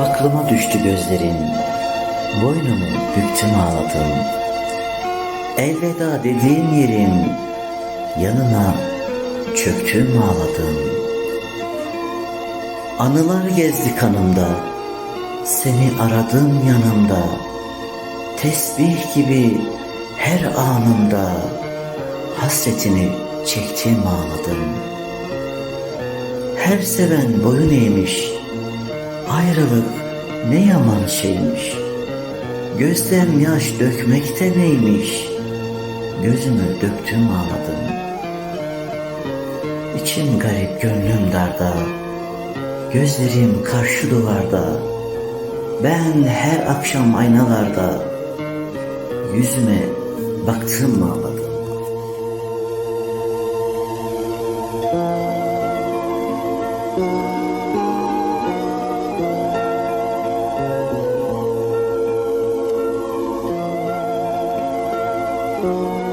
Aklıma düştü gözlerin, boynumu büktüm ağladım. Elveda dediğim yerin, yanına çöktüm ağladım. Anılar gezdi kanımda, seni aradım yanımda. Tesbih gibi her anımda hasretini çektim ağladım. Her seven boyun eğmiş, ayrılık ne yaman şeymiş. Gözden yaş dökmekte neymiş, gözümü döktüm ağladım. İçim garip gönlüm darda, gözlerim karşı duvarda. Ben her akşam aynalarda yüzüme baktım ağladım. Música